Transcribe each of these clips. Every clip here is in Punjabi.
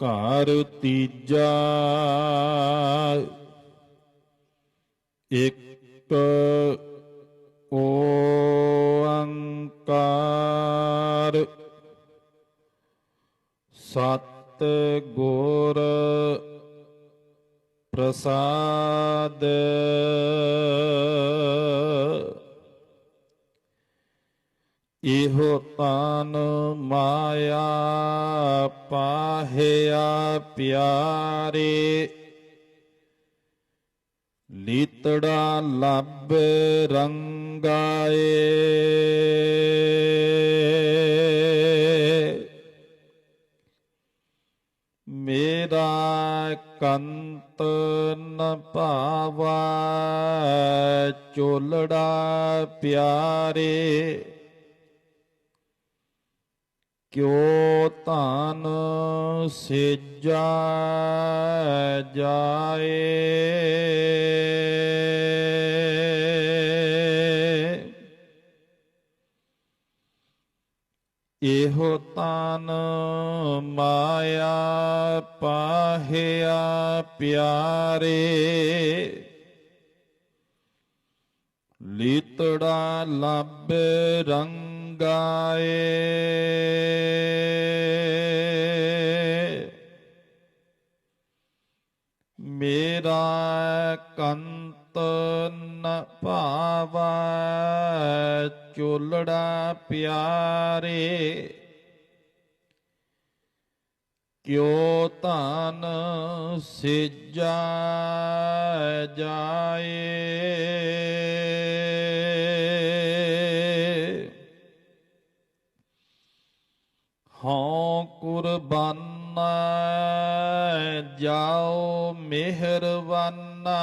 ਘਰ ਤੀਜਾ। ਇੱਕ ਓੰਕਾਰ। ਸਤ ਗੁਰ ਪ੍ਰਸਾਦ। ਇਹੋ ਤਾਨ ਮਾਇਆ ਪਾਹਿਆ ਪਿਆਰੇ ਲੀਤੜਾ ਲੱਭ ਰੰਗਾਏ। ਮੇਰਾ ਕੰਤ ਨ ਭਾਵਾ ਚੋਲੜਾ ਪਿਆਰੇ। ਕਿਉ ਧਨ ਸੇਜਾ ਜਾਏ? ਇਹੋ ਤਨ ਮਾਇਆ ਪਾਹਿਆ ਪਿਆਰੇ ਲੀਤੜਾ ਲੱਭ ਰੰਗਾਏ ਮੇਰਾ ਕੰਤ ਨ ਭਾਵਾ ਚੋਲੜਾ ਪਿਆਰੇ। ਕਿਉ ਧਨ ਸੇਜਾ ਜਾਏ। ਮਿਹਰਬਾਨਾ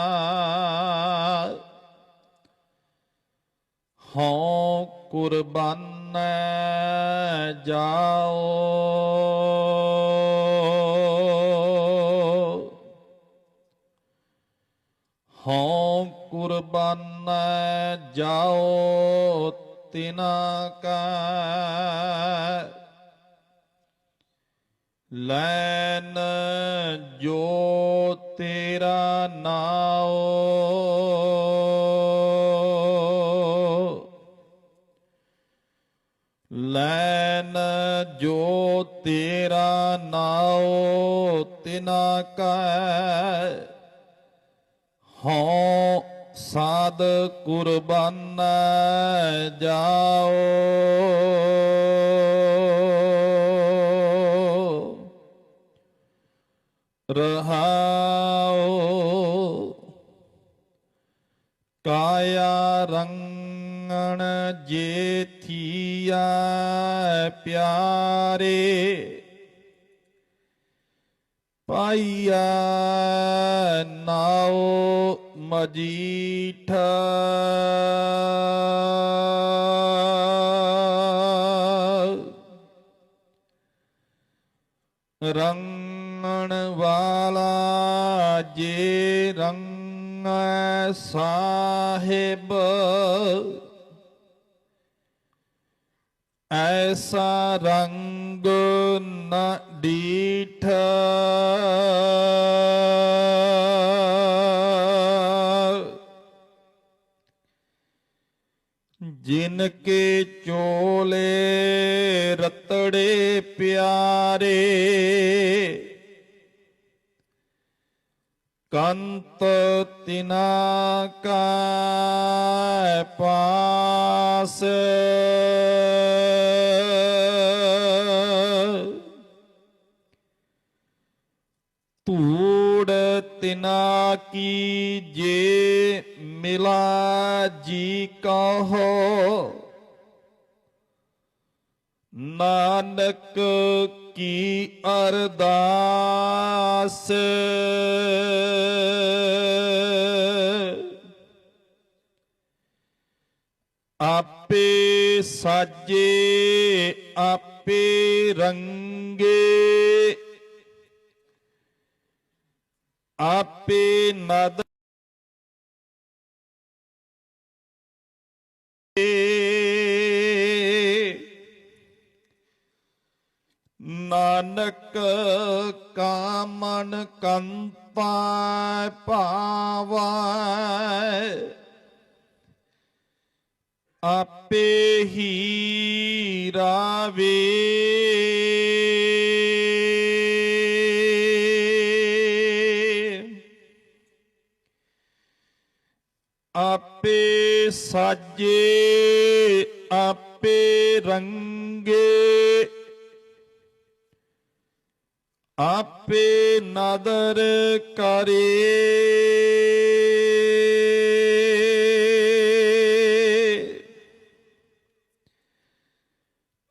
ਹਉ ਕੁਰਬਾਨਾ ਜਾਓ। ਹਉ ਕੁਰਬਾਨ ਜਾਓ ਤਿਨਾ ਕਾ। ਲੈਨ ਜੋ ਤੇਰਾ ਨਾਉ। ਲੈਨ ਜੋ ਤੇਰਾ ਨਾਉ ਤਿਨਾ ਕੈ। ਹਉ ਸਾਧ ਕੁਰਬਾਨ ਜਾਓ ਰਹਾਉ ਕਾਇਆ ਰੰਗਣ ਜੇਥੀਆ ਪਿਆਰੇ। ਪਾਈਆ ਨਾਉ ਮਜੀਠ। ਰੰਗ ਰੰਗਣ ਵਾਲਾ ਜੇ ਰੰਗ ਸਾਹਿਬ। ਐਸਾ ਰੰਗ ਨ ਡੀਠ। ਜਿਨ ਕੇ ਚੋਲੇ ਰਤੜੇ ਪਿਆਰੇ ਕੰਤ ਤਿਨਾ ਕਾ ਪਾਸ। ਧੂੜ ਤਿਨਾ ਕੀ ਜੇ ਮਿਲਾ ਜੀ ਕਹੋ। ਨਾਨਕ ਕੀ ਅਰਦਾਸ? ਆਪੇ ਸਾਜੇ ਆਪੇ ਰੰਗੇ। ਆਪੇ ਨਦ ਨਾਨਕ ਕਾਮਨ ਕੰਤਾ ਭਾਵੈ। ਆਪੇ ਹੀ ਰਾਵੇ। ਆਪੇ ਸਾਜੇ ਆਪੇ ਰੰਗੇ। ਆਪੇ ਨਦਰ ਕਰੇ।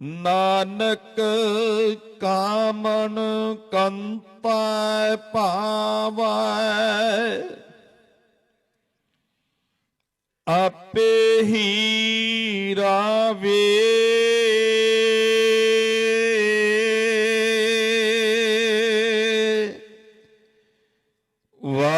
ਨਾਨਕ ਕਾਮਨ ਕੰਤਾ ਭਾਵੈ। ਆਪੇ ਹੀ ਰਾਵੇ